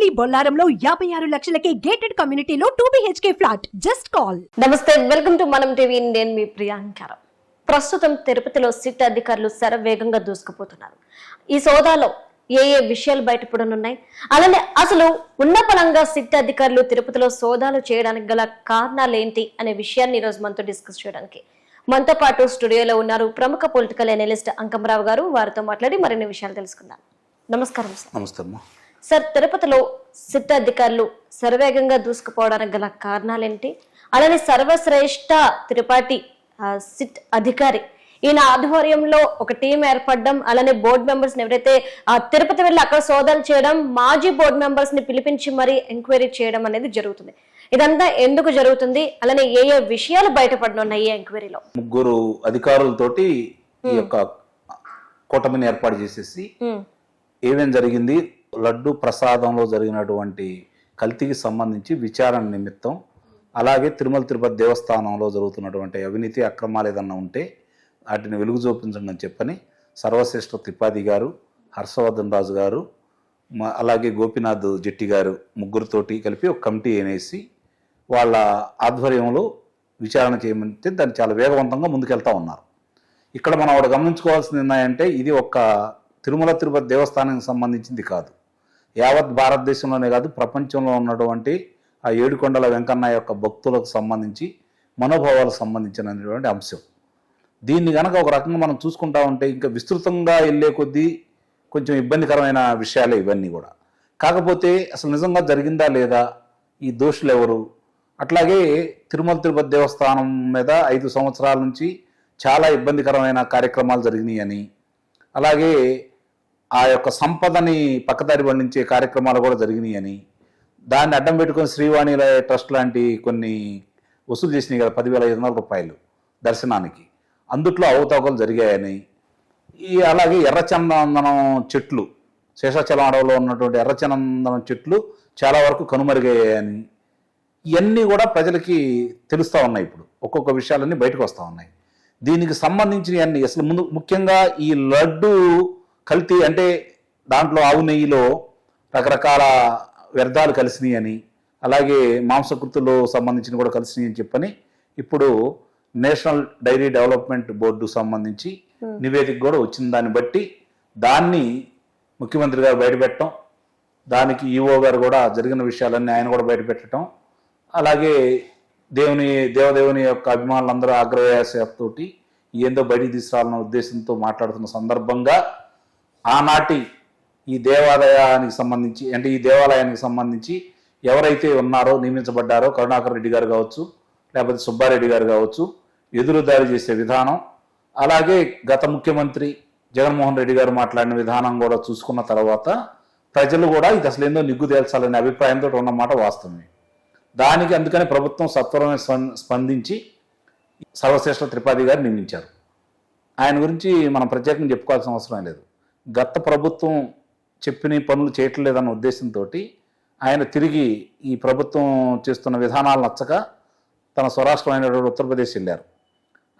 కొంపల్లి బొల్లారంలో యాభై ఆరు లక్షలకే గేటెడ్ కమ్యూనిటీలో two BHK flat just call నమస్తే వెల్కమ్ టు మనం టీవీ నేను మీ ప్రియాంకర ప్రస్తుతం తిరుపతిలో సిట్ అధికారులు శరవేగంగా దూసుకుపోతున్నారు. ఈ సోదాలో ఏ ఏ విషయాలు బయటపడనున్నాయి? అలానే అసలు ఉన్న పలంగా సిట్ అధికారులు తిరుపతిలో సోదాలు చేయడానికి గల కారణాలు ఏంటి అనే విషయాన్ని ఈరోజు మనతో డిస్కస్ చేయడానికి. మనతో పాటు స్టూడియోలో ఉన్నారు ప్రముఖ పొలిటికల్ అనలిస్ట్ అంకమరావు గారు. వారితో మాట్లాడి మరిన్ని విషయాలు తెలుసుకుందాం. నమస్కారం సార్ నమస్తే అమ్మా. సార్ తిరుపతిలో సిట్ అధికారులు శరవేగంగా దూసుకుపోవడానికి గల కారణాలేంటి? అలానే సర్వశ్రేష్ఠ త్రిపాఠి ఆ, సిట్ అధికారి. ఈయన ఆధ్వర్యంలో ఒక టీం ఏర్పడడం అలానే బోర్డు మెంబర్స్ ఎవరైతే ఆ, తిరుపతి వెళ్ళి అక్కడ సోదాలు చేయడం మాజీ బోర్డు మెంబర్స్ని పిలిపించి మరీ ఎంక్వైరీ చేయడం అనేది జరుగుతుంది. ఇదంతా ఎందుకు జరుగుతుంది? అలానే ఏ ఏ విషయాలు బయటపడనున్నాయి ఈ ఎంక్వైరీలో? ముగ్గురు అధికారులతోటి ఈ యొక్క కూటమిని ఏర్పాటు చేసేసి ఏమేం జరిగింది? లడ్డు ప్రసాదంలో జరిగినటువంటి కల్తీకి సంబంధించి విచారణ నిమిత్తం అలాగే తిరుమల తిరుపతి దేవస్థానంలో జరుగుతున్నటువంటి అవినీతి అక్రమాలు ఏదన్నా ఉంటే వాటిని వెలుగు చూపించండి అని చెప్పని సర్వశ్రేష్ఠ త్రిపాఠి గారు హర్షవర్ధన్ రాజు గారు అలాగే గోపీనాథ్ జెట్టి గారు ముగ్గురితోటి కలిపి ఒక కమిటీ అనేసి వాళ్ళ ఆధ్వర్యంలో విచారణ చేయమంటే దాన్ని చాలా వేగవంతంగా ముందుకెళ్తా ఉన్నారు. ఇక్కడ మనం ఒకటి గమనించుకోవాల్సింది ఏంటంటే ఇది ఒక తిరుమల తిరుపతి దేవస్థానానికి సంబంధించింది కాదు. యావత్ భారతదేశంలోనే కాదు ప్రపంచంలో ఉన్నటువంటి ఆ ఏడుకొండల వెంకన్న యొక్క భక్తులకు సంబంధించి మనోభావాలకు సంబంధించినటువంటి అంశం. దీన్ని కనుక ఒక రకంగా మనం చూసుకుంటా ఉంటే ఇంకా విస్తృతంగా వెళ్ళే కొద్దీ కొంచెం ఇబ్బందికరమైన విషయాలే ఇవన్నీ కూడా. కాకపోతే అసలు నిజంగా జరిగిందా లేదా? ఈ దోషులు ఎవరు? అట్లాగే తిరుమల తిరుపతి దేవస్థానం మీద ఐదు సంవత్సరాల నుంచి చాలా ఇబ్బందికరమైన కార్యక్రమాలు జరిగినాయి అని అలాగే ఆ యొక్క సంపదని పక్కదారి పండించే కార్యక్రమాలు కూడా జరిగినాయని. దాన్ని అడ్డం పెట్టుకుని శ్రీవాణి ట్రస్ట్ లాంటి కొన్ని వసూలు చేసినాయి కదా పదివేల ఐదు వందల రూపాయలు దర్శనానికి. అందుట్లో అవతవకలు జరిగాయని. ఈ అలాగే ఎర్రచందనం చెట్లు శేషాచలం అడవిలో ఉన్నటువంటి ఎర్రచందనం చెట్లు చాలా వరకు కనుమరుగయ్యాయని. ఇవన్నీ కూడా ప్రజలకి తెలుస్తూ ఉన్నాయి ఇప్పుడు. ఒక్కొక్క విషయాలన్నీ బయటకు వస్తూ ఉన్నాయి. దీనికి సంబంధించిన అన్ని అసలు ముందు ముఖ్యంగా ఈ లడ్డు కల్తీ అంటే దాంట్లో ఆవు నెయ్యిలో రకరకాల వ్యర్థాలు కలిసినాయి అని అలాగే మాంసకృతులు సంబంధించిన కూడా కలిసినాయి అని చెప్పని ఇప్పుడు నేషనల్ డైరీ డెవలప్మెంట్ బోర్డు సంబంధించి నివేదిక కూడా వచ్చిన దాన్ని బట్టి దాన్ని ముఖ్యమంత్రి గారు బయటపెట్టడం దానికి ఈఓ గారు కూడా జరిగిన విషయాలన్నీ ఆయన కూడా బయటపెట్టడం అలాగే దేవుని దేవదేవుని యొక్క అభిమానులందరూ ఆగ్రహయాసతోటి ఏందో బయటికి తీసుకురావాలన్న ఉద్దేశంతో మాట్లాడుతున్న సందర్భంగా ఆనాటి ఈ దేవాలయానికి సంబంధించి అంటే ఈ దేవాలయానికి సంబంధించి ఎవరైతే ఉన్నారో నియమించబడ్డారో కరుణాకర్ రెడ్డి గారు కావచ్చు లేకపోతే సుబ్బారెడ్డి గారు కావచ్చు ఎదురుదారి చేసే విధానం అలాగే గత ముఖ్యమంత్రి జగన్మోహన్ రెడ్డి గారు మాట్లాడిన విధానం కూడా చూసుకున్న తర్వాత ప్రజలు కూడా ఇది అసలు ఏందో నిగ్గు తేల్చాలనే అభిప్రాయంతో ఉన్నమాట వాస్తవమే. దానికి అందుకని ప్రభుత్వం సత్వరమే స్పం- స్పందించి సర్వశ్రేష్ఠ త్రిపాఠి గారు నియమించారు. ఆయన గురించి మనం ప్రత్యేకంగా చెప్పుకోవాల్సిన అవసరం లేదు. గత ప్రభుత్వం చెప్పిన పనులు చేయట్లేదన్న ఉద్దేశంతో ఆయన తిరిగి ఈ ప్రభుత్వం చేస్తున్న విధానాలు నచ్చక తన స్వరాష్ట్రమైనటువంటి ఉత్తరప్రదేశ్ వెళ్ళారు.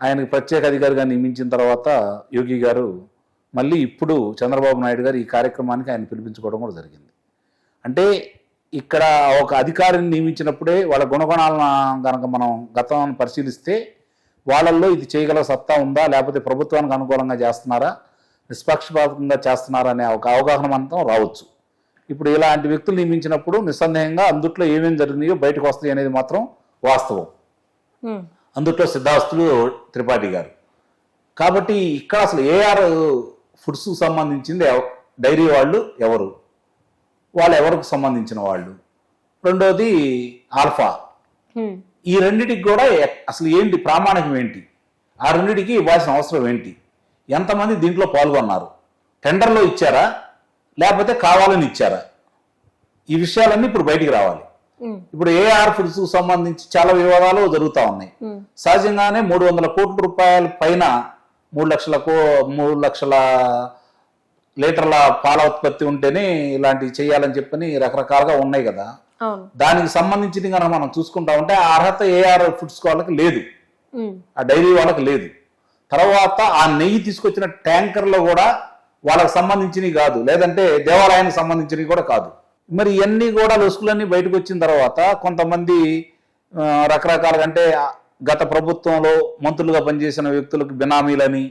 ఆయనకి ప్రత్యేక అధికారిగా నియమించిన తర్వాత యోగి గారు మళ్ళీ ఇప్పుడు చంద్రబాబు నాయుడు గారు ఈ కార్యక్రమానికి ఆయన పిలిపించుకోవడం కూడా జరిగింది. అంటే ఇక్కడ ఒక అధికారిని నియమించినప్పుడే వాళ్ళ గుణగణాలను కనుక మనం గతం పరిశీలిస్తే వాళ్ళల్లో ఇది చేయగల సత్తా ఉందా? లేకపోతే ప్రభుత్వానికి అనుకూలంగా చేస్తున్నారా? నిష్పక్షపాతంగా చేస్తున్నారా అనే ఒక అవగాహన మనతో రావచ్చు. ఇప్పుడు ఇలాంటి వ్యక్తులు నియమించినప్పుడు నిస్సందేహంగా అందుట్లో ఏమేమి జరిగినాయో బయటకు వస్తాయి అనేది మాత్రం వాస్తవం. అందుట్లో సిద్ధాస్తులు త్రిపాఠి గారు. కాబట్టి ఇక్కడ అసలు ఏఆర్ ఫుడ్స్ సంబంధించింది డైరీ వాళ్ళు ఎవరు? వాళ్ళు ఎవరికి సంబంధించిన వాళ్ళు? రెండోది ఆల్ఫా. ఈ రెండిటికి కూడా అసలు ఏంటి ప్రామాణికం ఏంటి? ఆ రెండిటికి ఇవ్వాల్సిన అవసరం ఏంటి? ఎంతమంది దీంట్లో పాల్గొన్నారు? టెండర్లో ఇచ్చారా? లేకపోతే కావాలని ఇచ్చారా? ఈ విషయాలన్నీ ఇప్పుడు బయటికి రావాలి. ఇప్పుడు ఏఆర్ ఫుడ్స్ సంబంధించి చాలా వివాదాలు జరుగుతూ ఉన్నాయి. సహజంగానే మూడు వందల కోట్ల రూపాయల పైన మూడు లక్షల కో మూడు లక్షల లీటర్ల పాల ఉత్పత్తి ఉంటేనే ఇలాంటివి చేయాలని చెప్పని రకరకాలుగా ఉన్నాయి కదా. దానికి సంబంధించింది కనుక మనం చూసుకుంటా ఉంటే ఆ అర్హత ఏఆర్ ఫుడ్స్ వాళ్ళకి లేదు. ఆ డైరీ వాళ్ళకి లేదు. తర్వాత ఆ నెయ్యి తీసుకొచ్చిన ట్యాంకర్లో కూడా వాళ్ళకి సంబంధించినవి కాదు. లేదంటే దేవాలయానికి సంబంధించినవి కూడా కాదు. మరి ఇవన్నీ కూడా లొసుకులన్నీ బయటకు వచ్చిన తర్వాత కొంతమంది రకరకాలుగా అంటే గత ప్రభుత్వంలో మంత్రులుగా పనిచేసిన వ్యక్తులకు బినామీలని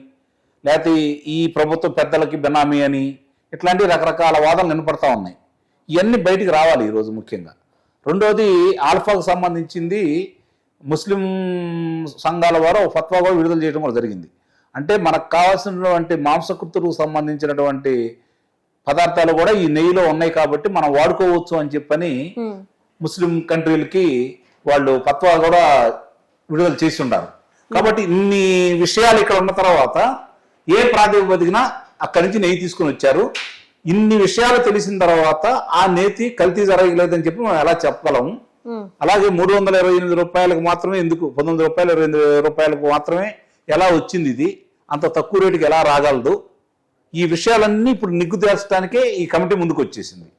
లేకపోతే ఈ ప్రభుత్వ పెద్దలకి బినామీ అని ఇట్లాంటి రకరకాల వాదనలు వినపడతా ఉన్నాయి. ఇవన్నీ బయటికి రావాలి ఈరోజు ముఖ్యంగా. రెండోది ఆల్ఫాకు సంబంధించింది ముస్లిం సంఘాల వారు ఫత్వా కూడా విడుదల చేయడం కూడా జరిగింది. అంటే మనకు కావాల్సినటువంటి మాంసకృతులకు సంబంధించినటువంటి పదార్థాలు కూడా ఈ నెయ్యిలో ఉన్నాయి కాబట్టి మనం వాడుకోవచ్చు అని చెప్పని ముస్లిం కంట్రీలకి వాళ్ళు ఫత్వా కూడా విడుదల చేసి ఉన్నారు కాబట్టి ఇన్ని విషయాలు ఇక్కడ ఉన్న తర్వాత ఏ ప్రాతిపదికన అక్కడి నుంచి నెయ్యి తీసుకుని వచ్చారు? ఇన్ని విషయాలు తెలిసిన తర్వాత ఆ నేతి కల్తీ జరగలేదని చెప్పి మనం ఎలా చెప్పగలము అలాగే మూడు వందల ఇరవై ఎనిమిది రూపాయలకు మాత్రమే ఎందుకు? పంతొమ్మిది రూపాయలు ఇరవై ఎనిమిది రూపాయలకు మాత్రమే ఎలా వచ్చింది ఇది? అంత తక్కువ రేటుకి ఎలా రాగలదు? ఈ విషయాలన్నీ ఇప్పుడు నిగ్గు తేల్చడానికే ఈ కమిటీ ముందుకు వచ్చేసింది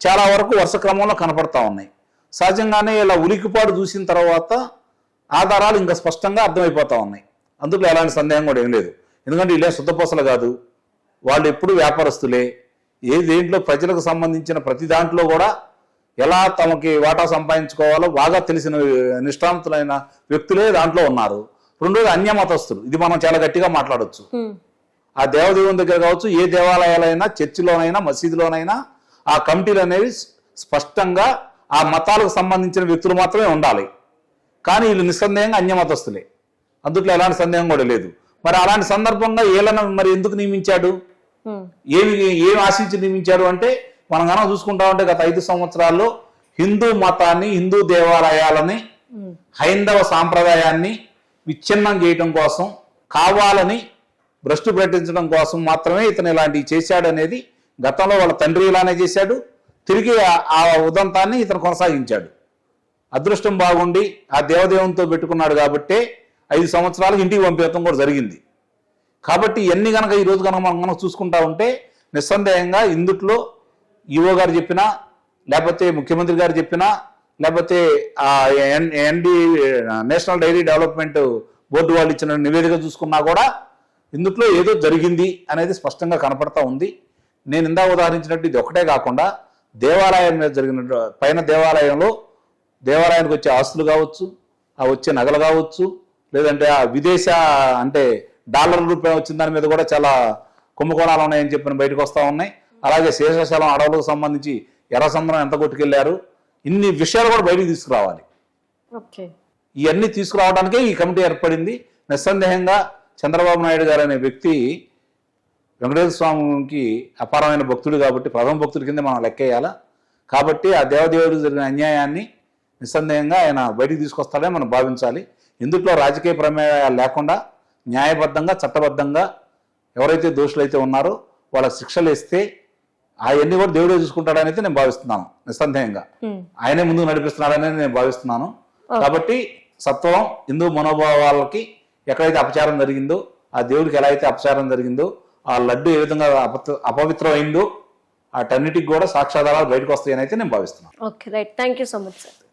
చాలా వరకు వరుస క్రమంలో కనపడతా ఉన్నాయి. సహజంగానే ఇలా ఉలికిపాటు చూసిన తర్వాత ఆధారాలు ఇంకా స్పష్టంగా అర్థమైపోతా ఉన్నాయి. అందులో ఎలాంటి సందేహం కూడా ఏం లేదు. ఎందుకంటే వీళ్ళే శుద్ధపోసలు కాదు. వాళ్ళు ఎప్పుడు వ్యాపారస్తులే. ఏ దేంట్లో ప్రజలకు సంబంధించిన ప్రతి దాంట్లో కూడా ఎలా తమకి వాటా సంపాదించుకోవాలో బాగా తెలిసిన నిష్ఠాంతులైన వ్యక్తులే దాంట్లో ఉన్నారు. రెండోది అన్యమతస్తులు ఇది మనం చాలా గట్టిగా మాట్లాడొచ్చు. ఉమ్, ఆ దేవదేవుని దగ్గర కావచ్చు ఏ దేవాలయాలైనా చర్చిలోనైనా మసీదులోనైనా ఆ కమిటీలు అనేవి స్పష్టంగా ఆ మతాలకు సంబంధించిన వ్యక్తులు మాత్రమే ఉండాలి. కానీ వీళ్ళు నిస్సందేహంగా అన్యమతస్తులే అందుట్లో ఎలాంటి సందేహం కూడా లేదు. మరి అలాంటి సందర్భంగా వీళ్ళను మరి ఎందుకు నియమించాడు? ఏమి ఏమి ఆశించి నియమించాడు అంటే మనం కనుక చూసుకుంటా ఉంటే గత ఐదు సంవత్సరాల్లో హిందూ మతాన్ని హిందూ దేవాలయాలని హైందవ సాంప్రదాయాన్ని విచ్ఛిన్నం చేయడం కోసం కావాలని భ్రష్టు పెట్టించడం కోసం మాత్రమే ఇతను ఇలాంటివి చేశాడు అనేది గతంలో వాళ్ళ తండ్రి ఇలానే చేశాడు. తిరిగి ఆ- ఉదంతాన్ని ఇతను కొనసాగించాడు. అదృష్టం బాగుండి ఆ దేవదేవునితో పెట్టుకున్నాడు కాబట్టే ఐదు సంవత్సరాలు ఇంటికి పంపించడం కూడా జరిగింది. కాబట్టి ఎన్ని కనుక ఈ రోజు కనుక మనం కనుక చూసుకుంటా ఉంటే నిస్సందేహంగా ఇందుట్లో ఈఓ గారు చెప్పినా లేకపోతే ముఖ్యమంత్రి గారు చెప్పినా లేకపోతే N- ND national dairy development board వాళ్ళు ఇచ్చిన నివేదిక చూసుకున్నా కూడా ఇందుట్లో ఏదో జరిగింది అనేది స్పష్టంగా కనపడతా ఉంది. నేను ఇందా ఉదాహరించినట్టు ఇది ఒకటే కాకుండా దేవాలయం మీద జరిగిన పైన దేవాలయంలో దేవాలయానికి వచ్చే ఆస్తులు కావచ్చు ఆ వచ్చే నగలు కావచ్చు లేదంటే ఆ విదేశ అంటే డాలర్ రూపాయి వచ్చిన దాని మీద కూడా చాలా కుంభకోణాలు ఉన్నాయని చెప్పిన బయటకు వస్తూ ఉన్నాయి. అలాగే శేషాచలం అడవులకు సంబంధించి ఎర్రసంద్రం ఎంత కొట్టుకెళ్ళారు? ఇన్ని విషయాలు కూడా బయటకు తీసుకురావాలి. ఓకే. ఇవన్నీ తీసుకురావడానికే ఈ కమిటీ ఏర్పడింది. నిస్సందేహంగా చంద్రబాబు నాయుడు గారు అనే వ్యక్తి వెంకటేశ్వర స్వామికి అపారమైన భక్తుడు కాబట్టి ప్రథమ భక్తుడి కింద మనం లెక్కేయాలా. కాబట్టి ఆ దేవదేవుడికి జరిగిన అన్యాయాన్ని నిస్సందేహంగా ఆయన బయటికి తీసుకొస్తాడని మనం భావించాలి. ఇందులో రాజకీయ ప్రమేయాలు లేకుండా న్యాయబద్ధంగా చట్టబద్ధంగా ఎవరైతే దోషులైతే ఉన్నారో వాళ్ళకి శిక్షలు ఇస్తే అవన్నీ కూడా దేవుడే చూసుకుంటాడని అయితే నేను భావిస్తున్నాను నిస్సందేహంగా. ఆయనే ముందుకు నడిపిస్తున్నాడని నేను భావిస్తున్నాను. కాబట్టి సత్వం హిందూ మనోభావాలకి ఎక్కడైతే అపచారం జరిగిందో ఆ దేవుడికి ఎలా అయితే అపచారం జరిగిందో ఆ లడ్డు ఏ విధంగా అపవిత్రం అయిందో వాటన్నిటికి కూడా సాక్ష్యాధారాలు బయటకు వస్తాయని అయితే నేను భావిస్తున్నాను. Okay right. Thank you so much sir.